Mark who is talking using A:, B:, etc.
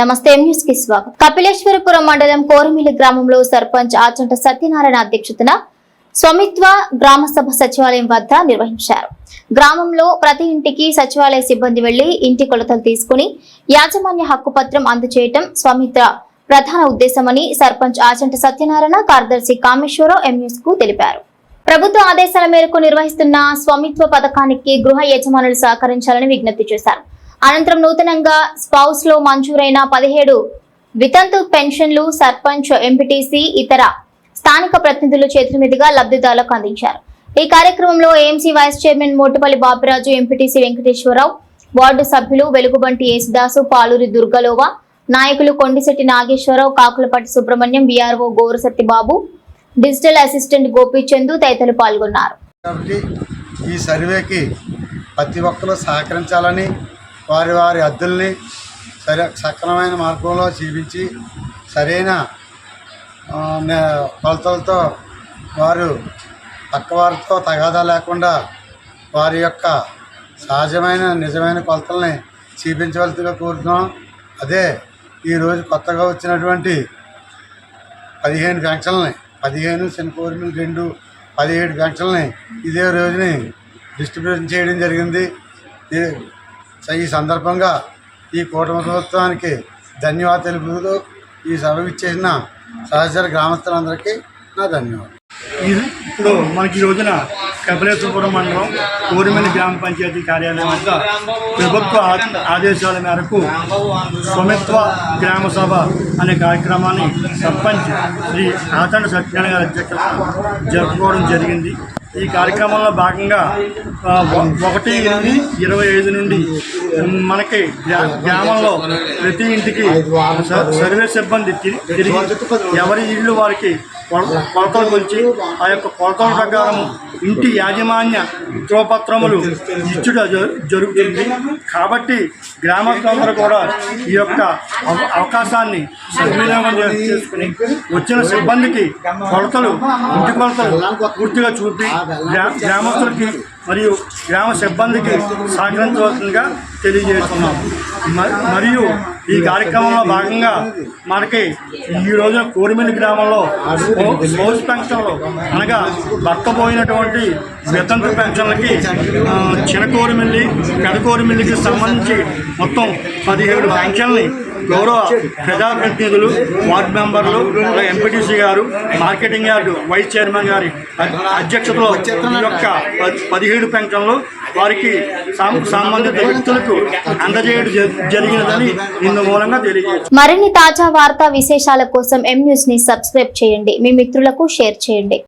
A: నమస్తే న్యూస్కి స్వాగతం. కపిలేశ్వరపురం మండలం కోరమిల్లి గ్రామంలో సర్పంచ్ ఆచంట సత్యనారాయణ అధ్యక్షతన స్వమిత్వ గ్రామ సభ సచివాలయం వద్ద నిర్వహించారు. గ్రామంలో ప్రతి ఇంటికి సచివాలయ సిబ్బంది వెళ్ళి ఇంటి కొలతలు తీసుకుని యాజమాన్య హక్కు పత్రం అందజేయటం స్వమిత్ర ప్రధాన ఉద్దేశమని సర్పంచ్ ఆచంట సత్యనారాయణ కార్యదర్శి కామేశ్వరరావు ఎంన్యూస్కు తెలిపారు. ప్రభుత్వ ఆదేశాల మేరకు నిర్వహిస్తున్న స్వామిత్వ పథకానికి గృహ యజమానులు సహకరించాలని విజ్ఞప్తి చేశారు. అనంతరం నూతనంగా స్పౌస్లో మంజూరైన పదిహేడు వితంతు పెన్షన్లు సర్పంచ్ ఎంపీటీసీ ఇతర స్థానిక ప్రతినిధుల చేతుల మీదుగా లబ్ధిదారులకు అందించారు. ఈ కార్యక్రమంలో AMC vice chairman Motupalli Bapiraju MPTC Venkateswararao ward సభ్యులు వెలుగుబంటి యేసుదాసు పాలూరి దుర్గలోవ నాయకులు Kondisetti Nageswararao Kakulapatti Subrahmanyam BRO Gorusatti Babu digital assistant Gopichand తదితరులు పాల్గొన్నారు.
B: ఈ సర్వేకి ప్రతి ఒక్కరూ సహకరించాలని వారి వారి అద్దుల్ని సరి సక్రమైన మార్గంలో చూపించి సరైన నే- కొలతలతో వారు పక్కవారితో తగాదా లేకుండా వారి యొక్క సహజమైన నిజమైన కొలతల్ని చూపించవలసిగా కోరుతున్నాం. అదే ఈరోజు కొత్తగా వచ్చినటువంటి పదిహేను గంటలని పదిహేను చిన్న శనికోరిమిలు రెండు పదిహేడు గంటలని ఇదే రోజుని డిస్ట్రిబ్యూషన్ చేయడం జరిగింది. ఈ- ఈ సందర్భంగా ఈ కూటమి ప్రభుత్వానికి ధన్యవాదాలు తెలుపుతూ ఈ సభ ఇచ్చేసిన సహచర గ్రామస్తులందరికీ నా ధన్యవాదాలు.
C: ఇది ఇప్పుడు మనకి ఈ రోజున కపిలేశ్వరపురం మండలం కోరిమల్లి గ్రామ పంచాయతీ కార్యాలయం వద్ద ప్రభుత్వ ఆదేశాల మేరకు స్వమిత్వ గ్రామ సభ అనే కార్యక్రమాన్ని సర్పంచ్ శ్రీ ఆతండ సత్యనారాయణ గారి అధ్యక్షత జరుపుకోవడం జరిగింది. ఈ కార్యక్రమంలో భాగంగా ఒకటి ఎనిమిది ఇరవై ఐదు నుండి మనకి గ్రామంలో ప్రతి ఇంటికి సర్వే సిబ్బంది తిరిగి ఎవరి ఇళ్ళు వారికి కొలతలు కొలిచి ఆ యొక్క కొలతల ప్రకారం ఇంటి యాజమాన్య ధ్రువపత్రములు ఇచ్చుట జ- జరుగుతుంది. కాబట్టి గ్రామస్తులందరూ కూడా ఈ యొక్క అవ- అవకాశాన్ని సద్వినియోగం చేసుకుని వచ్చిన సిబ్బందికి కొలతలు ఇంటి కొలతలు పూర్తిగా చూపి గ్రా- గ్రామస్తులకి మరియు గ్రామ సిబ్బందికి సహకరించవలసిందిగా తెలియజేస్తున్నాం మరియు ఈ కార్యక్రమంలో భాగంగా మనకి ఈ కోరిమిల్లి గ్రామంలో హౌస్ పెన్షన్లు అనగా భర్త పోయినటువంటి వితంతు పెన్షన్లకి చిన్న కోరిమిల్లి పెద్ద కోరిమిల్లికి సంబంధించి మొత్తం పదిహేడు పెన్షన్లు గౌరవ ప్రజాప్రతినిధులు వార్డు మెంబర్లు ఎంపీటీసీ గారు మార్కెటింగ్ యార్డు వైస్ చైర్మన్ గారి అధ్యక్షతలో ఈ యొక్క పదిహేడు పదిహేడు పెన్షన్లు వారికి సంబంధిత వ్యక్తులకు అందజేయడం జరిగినదని ఇందు మూలంగా తెలియజేయాలి
A: మరిన్ని తాజా వార్తా విశేషాల కోసం ఎం న్యూస్ని సబ్స్క్రైబ్ చేయండి. మీ మిత్రులకు షేర్ చేయండి.